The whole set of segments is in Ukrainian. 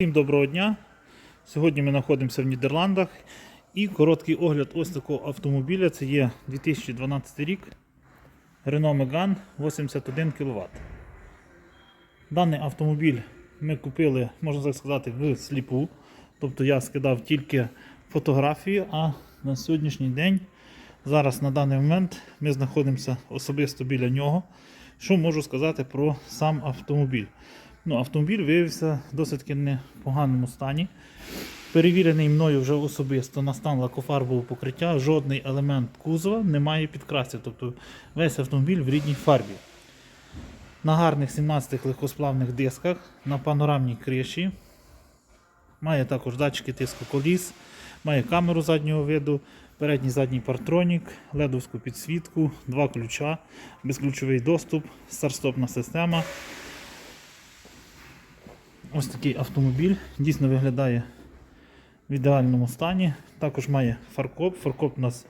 Всім доброго дня. Сьогодні ми знаходимося в Нідерландах і короткий огляд ось такого автомобіля. Це є 2012 рік Renault Megane 81 кВт. Даний автомобіль ми купили, можна так сказати, в сліпу. Тобто я скидав тільки фотографії, а на сьогоднішній день, зараз на даний момент, ми знаходимося особисто біля нього. Що можу сказати про сам автомобіль? Ну, автомобіль виявився в досить непоганому стані. Перевірений мною вже особисто на стан лакофарбового покриття, жодний елемент кузова не має підкрасів. Тобто весь автомобіль в рідній фарбі. На гарних 17 легкосплавних дисках, на панорамній криші. Має також датчики тиску коліс, має камеру заднього виду, передній задній партронік, ледовську підсвітку, два ключа, безключовий доступ, старт-стопна система. Ось такий автомобіль дійсно виглядає в ідеальному стані. Також має фаркоп. Фаркоп у нас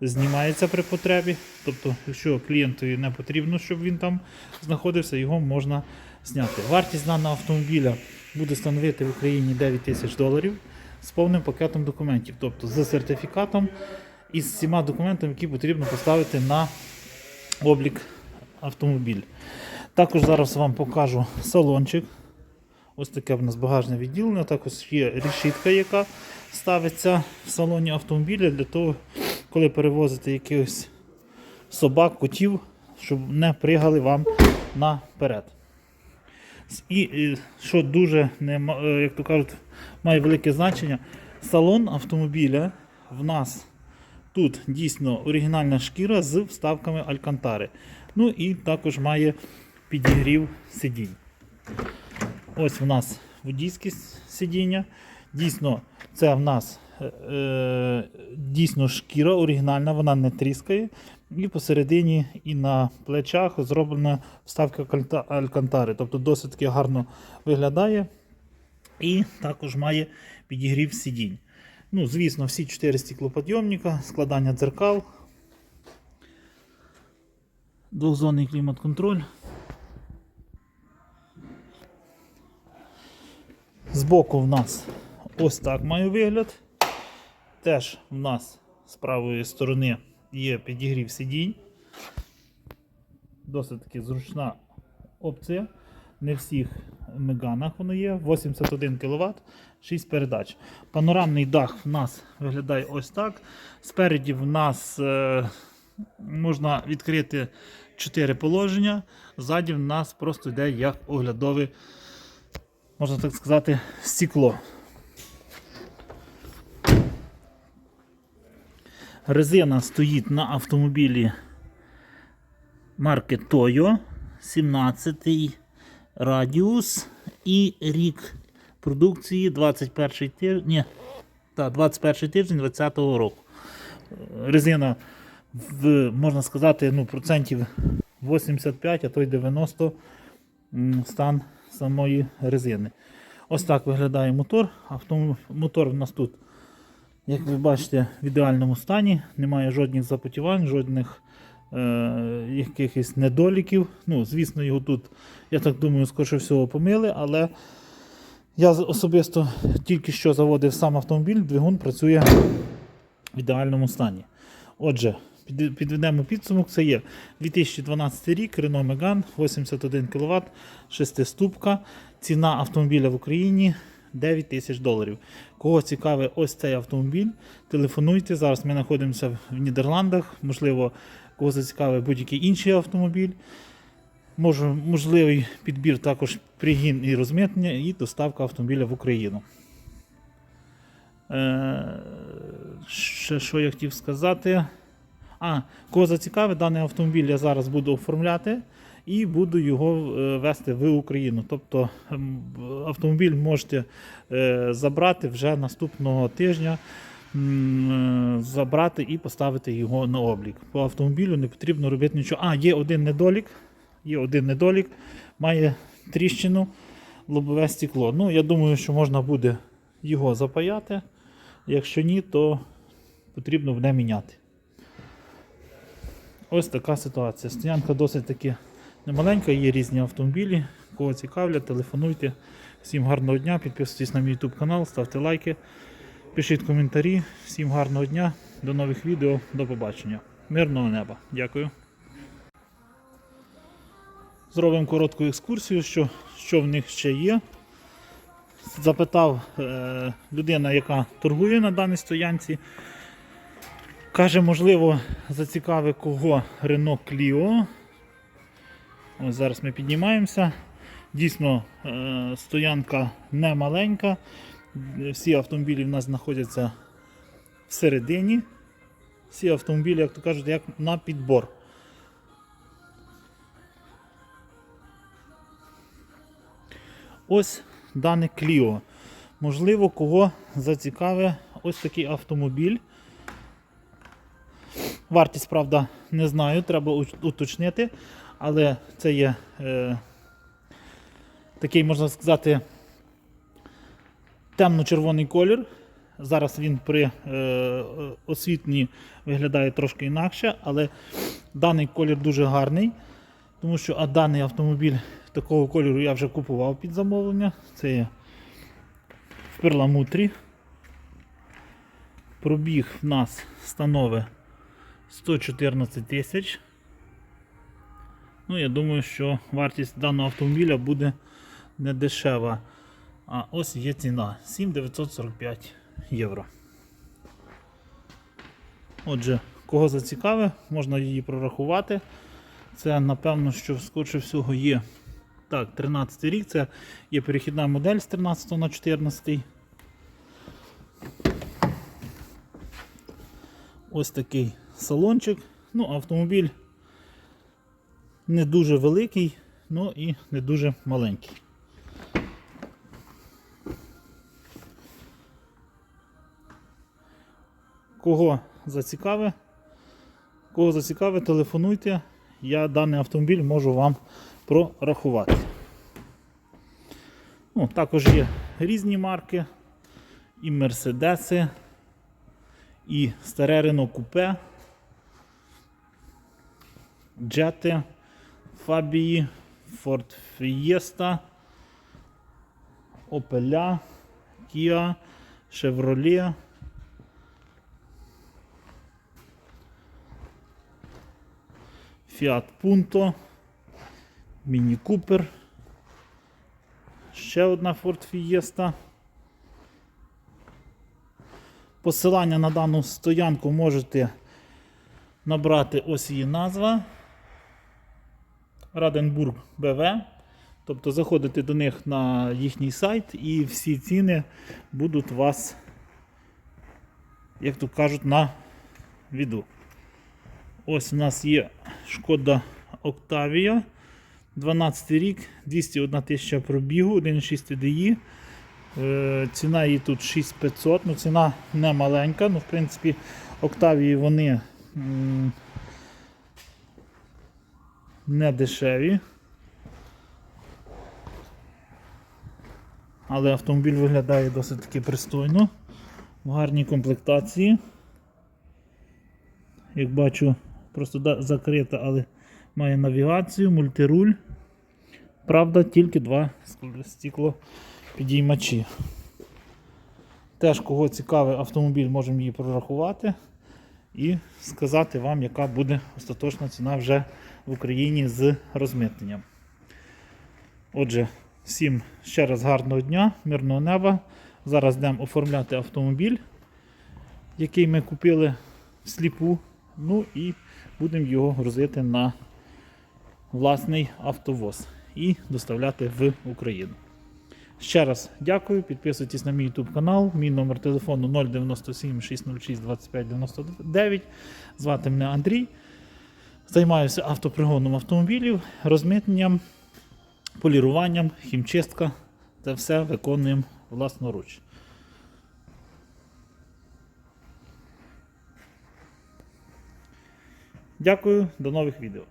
знімається при потребі. Тобто, якщо клієнтові не потрібно, щоб він там знаходився, його можна зняти. Вартість даного автомобіля буде становити в Україні 9 тисяч доларів з повним пакетом документів, тобто з сертифікатом і з всіма документами, які потрібно поставити на облік автомобіль. Також зараз вам покажу салончик. Ось таке в нас багажне відділення. Також є решітка, яка ставиться в салоні автомобіля для того, коли перевозите якихось собак, котів, щоб не пригали вам наперед. І, і що дуже е, як то кажуть, має велике значення, салон автомобіля в нас тут дійсно оригінальна шкіра з вставками алькантари. Ну і також має підігрів сидінь. Ось в нас водійське сидіння. Дійсно, це в нас е, е, дійсно шкіра оригінальна, вона не тріскає. І посередині і на плечах зроблена вставка алькантари. Тобто досить таки гарно виглядає. І також має підігрів сидінь. Ну, звісно, всі 4 стеклоподйомника, складання дзеркал, двохзонний клімат-контроль. Збоку в нас ось так має вигляд. Теж в нас з правої сторони є підігрів сидінь. Досить таки зручна опція. Не всіх меганах воно є. 81 кВт, 6 передач. Панорамний дах в нас виглядає ось так. Спереді в нас е, можна відкрити 4 положення. Ззаді в нас просто йде як оглядовий можна так сказати, стекло. Резина стоїть на автомобілі марки Toyo 17 радіус і рік продукції 21 тиждень, ні, та, 21 тиждень 2020 року. Резина в, можна сказати, ну, процентів 85, а то й 90 стан самої резини. Ось так виглядає мотор. Автом... Мотор у нас тут, як ви бачите, в ідеальному стані. Немає жодних запотівань, жодних е... якихось недоліків. Ну, Звісно, його тут, я так думаю, скоріше всього помили, але я особисто тільки що заводив сам автомобіль, двигун працює в ідеальному стані. Отже, підведемо підсумок. Це є 2012 рік, Renault Megane, 81 кВт, 6-ступка. Ціна автомобіля в Україні 9 тисяч доларів. Кого цікавий ось цей автомобіль, телефонуйте. Зараз ми знаходимося в Нідерландах. Можливо, кого зацікавить будь-який інший автомобіль. Можливий підбір також пригін і розмитнення, і доставка автомобіля в Україну. Е, ще що я хотів сказати. А, кого зацікавить, даний автомобіль я зараз буду оформляти і буду його е, вести в Україну. Тобто автомобіль можете е, забрати вже наступного тижня. е, Забрати і поставити його на облік. По автомобілю не потрібно робити нічого. А, є один недолік. Є один недолік, має тріщину лобове стекло. Ну, я думаю, що можна буде його запаяти. Якщо ні, то потрібно буде міняти. Ось така ситуація. Стоянка досить таки немаленька, є різні автомобілі. Кого цікавлять, телефонуйте. Всім гарного дня, підписуйтесь на мій YouTube канал, ставте лайки, пишіть коментарі. Всім гарного дня, до нових відео, до побачення. Мирного неба. Дякую. Зробимо коротку екскурсію, що, що в них ще є. Запитав е, людина, яка торгує на даній стоянці. Каже, можливо, зацікавить кого Renault Clio. Ось зараз ми піднімаємося. Дійсно, е, стоянка не маленька. Всі автомобілі в нас знаходяться всередині. Всі автомобілі, як то кажуть, як на підбор. Ось дане Clio. Можливо, кого зацікавить ось такий автомобіль. Вартість, правда, не знаю, треба уточнити, але це є е, такий, можна сказати, темно-червоний колір. Зараз він при е, освітленні виглядає трошки інакше, але даний колір дуже гарний, тому що а даний автомобіль такого кольору я вже купував під замовлення. Це є в перламутрі. Пробіг в нас становить 114 тисяч. Ну, я думаю, що вартість даного автомобіля буде не дешева. А ось є ціна 7945 євро. Отже, кого зацікавить, можна її прорахувати. Це, напевно, що скорше всього є. Так, 13 рік, це є перехідна модель з 13 на 14. Ось такий салончик. Ну, автомобіль не дуже великий, ну і не дуже маленький. Кого зацікавить, кого зацікавить, телефонуйте. Я даний автомобіль можу вам прорахувати. Ну, також є різні марки, і Мерседеси, і старе Рено Купе, Джети, Фабії, Ford Fiesta, Opel, Kia, Chevrolet. Fiat Punto, Міні Купер, ще одна Ford Fiesta. Посилання на дану стоянку можете набрати ось її назва. Раденбург БВ. Тобто заходите до них на їхній сайт і всі ціни будуть вас, як то кажуть, на віду. Ось у нас є шкода Octavia. 12 рік, 201 тисяча пробігу, 1,6 TDI. Е, Ціна її тут 6500, ну ціна не маленька, ну в принципі Октавії вони не дешеві. Але автомобіль виглядає досить таки пристойно, в гарній комплектації. Як бачу, просто закрита, але має навігацію, мультируль. Правда, тільки два стекло підіймачі. Теж, кого цікавий автомобіль, можемо її прорахувати і сказати вам, яка буде остаточна ціна вже в Україні з розмитненням. Отже, всім ще раз гарного дня, мирного неба. Зараз йдемо оформляти автомобіль, який ми купили всліпу. Ну і будемо його грузити на власний автовоз і доставляти в Україну. Ще раз дякую, підписуйтесь на мій YouTube канал. Мій номер телефону 097 606 25 99. Звати мене Андрій. Займаюся автопригоном автомобілів, розмитненням, поліруванням, хімчистка. Це все виконуємо власноруч. Дякую, до нових відео.